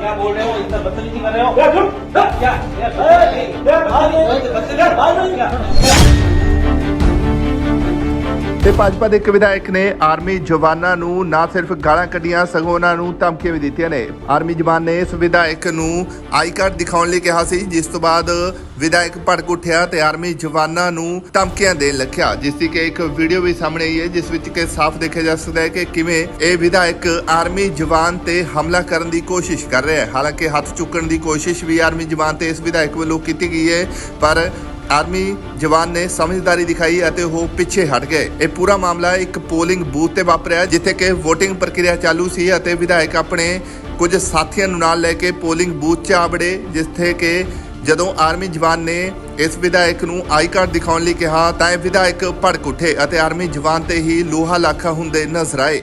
क्या बोल रहे हो इतना बदतमीजी कर रहे हो क्या चुप क्या क्या क्या ਤੇ ਭਾਜਪਾ ਦੇ ਇੱਕ ਵਿਧਾਇਕ ਨੇ ਆਰਮੀ ਜਵਾਨਾਂ ਨੂੰ ਨਾ ਸਿਰਫ ਗਾਲਾਂ ਕੱਢੀਆਂ, ਸਗੋਂ ਉਹਨਾਂ ਨੂੰ ਧਮਕੀਆਂ ਵੀ ਦਿੱਤੀਆਂ ਨੇ। ਆਰਮੀ ਜਵਾਨ ਨੇ ਇਸ ਵਿਧਾਇਕ ਨੂੰ ਆਈ ਕਾਰਡ ਦਿਖਾਉਣ ਲਈ ਕਿਹਾ ਸੀ, ਜਿਸ ਤੋਂ ਬਾਅਦ ਵਿਧਾਇਕ ਭੜਕ ਉੱਠਿਆ ਤੇ ਆਰਮੀ ਜਵਾਨਾਂ ਨੂੰ ਧਮਕੀਆਂ ਦੇਣ ਲੱਗਿਆ। ਜਿਸ ਦੀ ਕਿ ਇੱਕ ਵੀਡੀਓ ਵੀ ਸਾਹਮਣੇ ਆਈ ਹੈ, ਜਿਸ ਵਿੱਚ ਕਿ ਸਾਫ਼ ਦੇਖਿਆ ਜਾ ਸਕਦਾ ਹੈ ਕਿ ਕਿਵੇਂ ਇਹ ਵਿਧਾਇਕ ਆਰਮੀ ਜਵਾਨ ਤੇ ਹਮਲਾ ਕਰਨ ਦੀ ਕੋਸ਼ਿਸ਼ ਕਰ ਰਿਹਾ ਹੈ। ਹਾਲਾਂਕਿ ਹੱਥ ਚੁੱਕਣ ਦੀ ਕੋਸ਼ਿਸ਼ ਵੀ ਆਰਮੀ ਜਵਾਨ ਤੇ ਇਸ ਵਿਧਾਇਕ ਵੱਲੋਂ ਕੀਤੀ ਗਈ ਹੈ, ਪਰ ਆਰਮੀ ਜਵਾਨ ਨੇ ਸਮਝਦਾਰੀ ਦਿਖਾਈ ਅਤੇ ਉਹ ਪਿੱਛੇ ਹਟ ਗਏ। ਇਹ ਪੂਰਾ ਮਾਮਲਾ ਇੱਕ ਪੋਲਿੰਗ ਬੂਥ ਤੇ ਵਾਪਰਿਆ, ਜਿੱਥੇ ਕਿ VOTING ਪ੍ਰਕਿਰਿਆ ਚਾਲੂ ਸੀ ਅਤੇ ਵਿਧਾਇਕ ਆਪਣੇ ਕੁਝ ਸਾਥੀਆਂ ਨੂੰ ਨਾਲ ਲੈ ਕੇ ਪੋਲਿੰਗ ਬੂਥ 'ਚ ਆ ਜਿੱਥੇ ਕਿ ਜਦੋਂ ਆਰਮੀ ਜਵਾਨ ਨੇ ਇਸ ਵਿਧਾਇਕ ਨੂੰ ਆਈ ਕਾਰਡ ਦਿਖਾਉਣ ਲਈ ਕਿਹਾ, ਤਾਂ ਇਹ ਵਿਧਾਇਕ ਭੜਕ ਉੱਠੇ ਅਤੇ ਆਰਮੀ ਜਵਾਨ ਤੇ ਹੀ ਲੋਹਾ ਲਾਖਾ ਹੁੰਦੇ ਨਜ਼ਰ ਆਏ।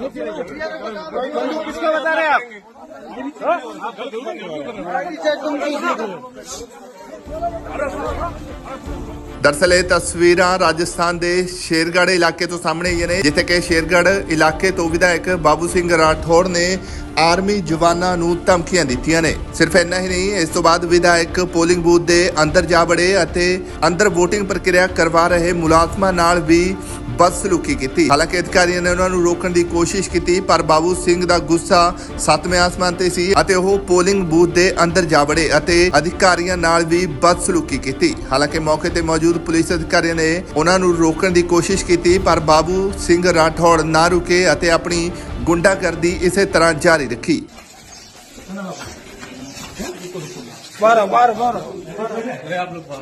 बंदूक किसका बता रहे हैं आप ਦਰਅਸਲ ਇਹ ਤਸਵੀਰਾਂ ਰਾਜਸਥਾਨ ਦੇ ਸ਼ੇਰਗੜ੍ਹ ਇਲਾਕੇ ਤੋਂ ਸਾਹਮਣੇ ਆਈਆਂ ਨੇ ਜਿੱਥੇ ਕਿ ਸ਼ੇਰਗੜ੍ਹ ਇਲਾਕੇ ਤੋਂ ਵਿਧਾਇਕ ਬਾਬੂ ਸਿੰਘ ਰਾਠੌੜ ਨੇ ਆਰਮੀ ਜਵਾਨਾਂ ਨੂੰ ਧਮਕੀਆਂ ਦਿੱਤੀਆਂ ਨੇ ਸਿਰਫ ਇੰਨਾ ਹੀ ਨਹੀਂ ਇਸ ਤੋਂ ਬਾਅਦ ਵਿਧਾਇਕ ਪੋਲਿੰਗ ਬੂਥ ਦੇ ਅੰਦਰ ਜਾ ਵੜੇ ਅਤੇ ਅੰਦਰ VOTING ਪ੍ਰਕਿਰਿਆ ਕਰਵਾ ਰਹੇ ਮੁਲਾਜ਼ਮਾਂ ਨਾਲ ਵੀ ਬਦਸਲੂਕੀ ਕੀਤੀ ਹਾਲਾਂਕਿ ਅਧਿਕਾਰੀਆਂ ਨੇ ਉਹਨਾਂ ਨੂੰ ਰੋਕਣ ਦੀ ਕੋਸ਼ਿਸ਼ ਕੀਤੀ ਪਰ ਬਾਬੂ ਸਿੰਘ ਦਾ ਗੁੱਸਾ ਸੱਤਵੇਂ ਆਸਮਾਨ ਤੇ ਸੀ ਅਤੇ ਉਹ ਪੋਲਿੰਗ ਬੂਥ ਦੇ ਅੰਦਰ ਜਾ ਵੜੇ ਅਤੇ ਅਧਿਕਾਰੀਆਂ ਨਾਲ ਵੀ ਬਦਸਲੂਕੀ ਕੀਤੀ ਹਾਲਾਂਕਿ ਮੌਕੇ ਤੇ ਮੌਜੂਦ ਪੁਲਿਸ ਅਧਿਕਾਰੀਆਂ ਨੇ ਉਹਨਾਂ ਨੂੰ ਰੋਕਣ ਦੀ ਕੋਸ਼ਿਸ਼ ਕੀਤੀ ਪਰ ਬਾਬੂ ਸਿੰਘ ਰਾਠੌੜ ਨਾ ਰੁਕੇ ਅਤੇ ਆਪਣੀ ਗੁੰਡਾਗਰਦੀ ਇਸੇ ਤਰ੍ਹਾਂ ਜਾਰੀ ਰੱਖੀ ਵਾਰਾ ਵਾਰਾ ਵਾਰਾ ਅਰੇ ਆਪ ਲੋਗ ਵਾਰਾ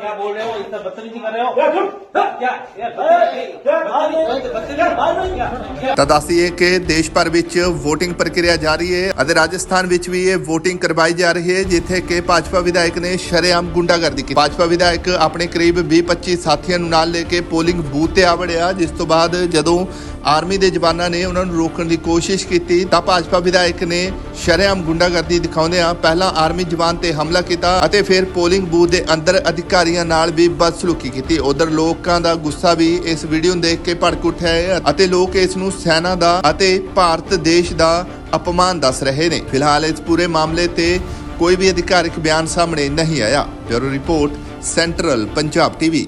क्या बोल रहे हो इतना बदतमीजी कर रहे हो क्या चुप क्या क्या ਤਾਂ ਦੱਸੀਏ ਕਿ ਦੇਸ਼ ਭਰ ਵਿੱਚ VOTING ਪ੍ਰਕਿਰਿਆ ਜਾਰੀ ਹੈ ਅਤੇ ਰਾਜਸਥਾਨ ਵਿੱਚ ਵੀ ਇਹ VOTING ਕਰਵਾਈ ਜਾ ਰਹੀ ਹੈ ਜਿੱਥੇ ਕਿ ਭਾਜਪਾ ਵਿਧਾਇਕ ਨੇ ਸ਼ਰੇਆਮ ਗੁੰਡਾਗਰਦੀ ਕੀਤੀ ਭਾਜਪਾ ਵਿਧਾਇਕ ਆਪਣੇ ਕਰੀਬ 20-25 ਸਾਥੀਆਂ ਨੂੰ ਨਾਲ ਲੈ ਕੇ ਪੋਲਿੰਗ ਬੂਥ ਤੇ ਆ ਵੜਿਆ ਜਿਸ ਤੋਂ ਬਾਅਦ ਜਦੋਂ ਆਰਮੀ ਦੇ ਜਵਾਨਾਂ ਨੇ ਉਹਨਾਂ ਨੂੰ ਰੋਕਣ ਦੀ ਕੋਸ਼ਿਸ਼ ਕੀਤੀ। ਤਾਂ ਭਾਜਪਾ ਵਿਧਾਇਕ ਨੇ ਸ਼ਰੇਆਮ ਗੁੰਡਾਗਰਦੀ ਦਿਖਾਉਂਦਿਆਂ ਪਹਿਲਾਂ ਆਰਮੀ ਜਵਾਨ ਤੇ ਹਮਲਾ ਕੀਤਾ ਅਤੇ ਫਿਰ ਪੋਲਿੰਗ ਬੂਥ ਦੇ ਅੰਦਰ ਅਧਿਕਾਰੀਆਂ ਨਾਲ ਵੀ ਬਦਸਲੂਕੀ ਕੀਤੀ। ਉਧਰ ਲੋਕਾਂ ਦਾ ਗੁੱਸਾ ਵੀ ਇਸ ਵੀਡੀਓ ਨੂੰ ਦੇਖ ਕੇ ਭੜਕ ਉੱਠਿਆ ਹੈ ਅਤੇ ਲੋਕ ਇਸ ਨੂੰ ਸੈਨਾ ਦਾ ਅਤੇ ਭਾਰਤ ਦੇਸ਼ ਦਾ ਅਪਮਾਨ ਦੱਸ ਰਹੇ ਨੇ। ਫਿਲਹਾਲ ਇਸ ਪੂਰੇ ਮਾਮਲੇ ਤੇ ਕੋਈ ਵੀ ਅਧਿਕਾਰਿਕ ਬਿਆਨ ਸਾਹਮਣੇ ਨਹੀਂ ਆਇਆ। Bureau report, central Punjab TV.